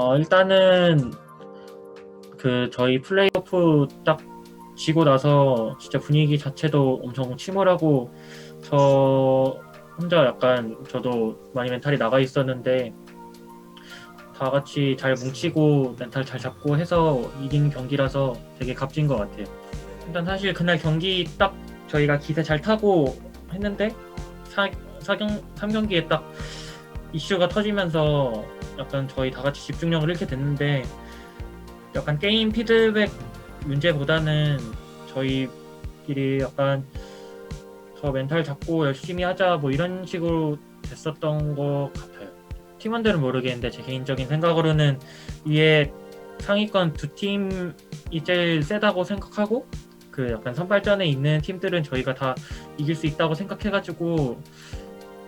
어, 일단은 그 저희 플레이오프 딱 지고 나서 진짜 분위기 자체도 엄청 침울하고 저 혼자 약간 저도 많이 멘탈이 나가 있었는데 다 같이 잘 뭉치고 멘탈 잘 잡고 해서 이긴 경기라서 되게 값진 것 같아요. 일단 사실 그날 경기 딱 저희가 기세 잘 타고 했는데 4, 4경, 3경기에 딱 이슈가 터지면서 약간 저희 다 같이 집중력을 잃게 됐는데 약간 게임 피드백 문제보다는 저희끼리 약간 더 멘탈 잡고 열심히 하자 뭐 이런 식으로 됐었던 것 같아요. 팀원들은 모르겠는데 제 개인적인 생각으로는 위에 상위권 두 팀이 제일 세다고 생각하고 그 약간 선발전에 있는 팀들은 저희가 다 이길 수 있다고 생각해가지고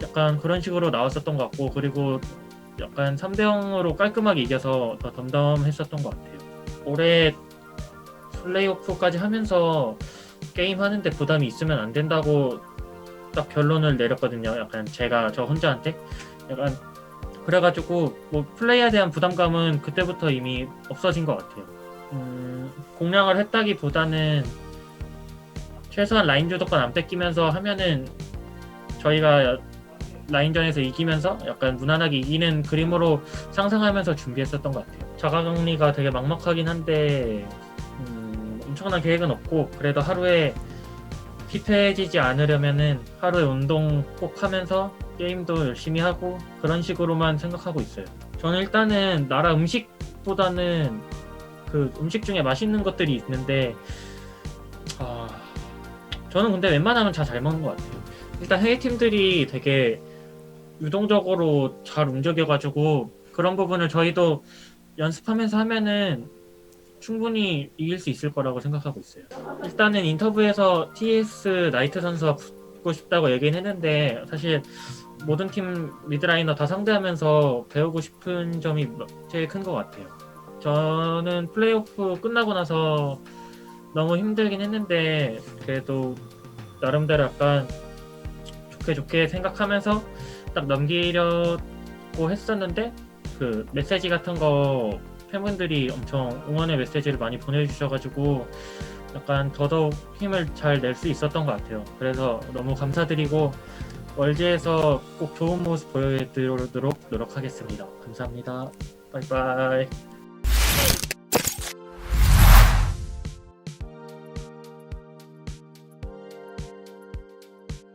약간 그런 식으로 나왔었던 것 같고 그리고 약간 3대 0으로 깔끔하게 이겨서 더 덤덤했었던 것 같아요. 올해 플레이오프까지 하면서 게임 하는데 부담이 있으면 안 된다고 딱 결론을 내렸거든요. 약간 제가 저 혼자한테 약간 그래가지고 뭐 플레이에 대한 부담감은 그때부터 이미 없어진 것 같아요. 음, 공략을 했다기보다는 최소한 라인 주도권 안 뺏기면서 하면은 저희가 라인전에서 이기면서 약간 무난하게 이기는 그림으로 상상하면서 준비했었던 것 같아요. 자가격리가 되게 막막하긴 한데 음, 엄청난 계획은 없고 그래도 하루에 피폐해지지 않으려면은 하루에 운동 꼭 하면서 게임도 열심히 하고 그런 식으로만 생각하고 있어요. 저는 일단은 나라 음식보다는 그 음식 중에 맛있는 것들이 있는데 아, 저는 근데 웬만하면 다 잘 먹는 것 같아요. 일단 해외 팀들이 되게 유동적으로 잘 움직여가지고 그런 부분을 저희도 연습하면서 하면은 충분히 이길 수 있을 거라고 생각하고 있어요. 일단은 인터뷰에서 TS 나이트 선수와 붙고 싶다고 얘기는 했는데 사실 모든 팀 미드라이너 다 상대하면서 배우고 싶은 점이 제일 큰 것 같아요. 저는 플레이오프 끝나고 나서 너무 힘들긴 했는데 그래도 나름대로 약간 좋게 좋게 생각하면서 딱 넘기려고 했었는데 그 메시지 같은 거 팬분들이 엄청 응원의 메시지를 많이 보내주셔가지고 약간 더더욱 힘을 잘 낼 수 있었던 것 같아요. 그래서 너무 감사드리고 월드에서 꼭 좋은 모습 보여드리도록 노력하겠습니다. 감사합니다. 바이바이.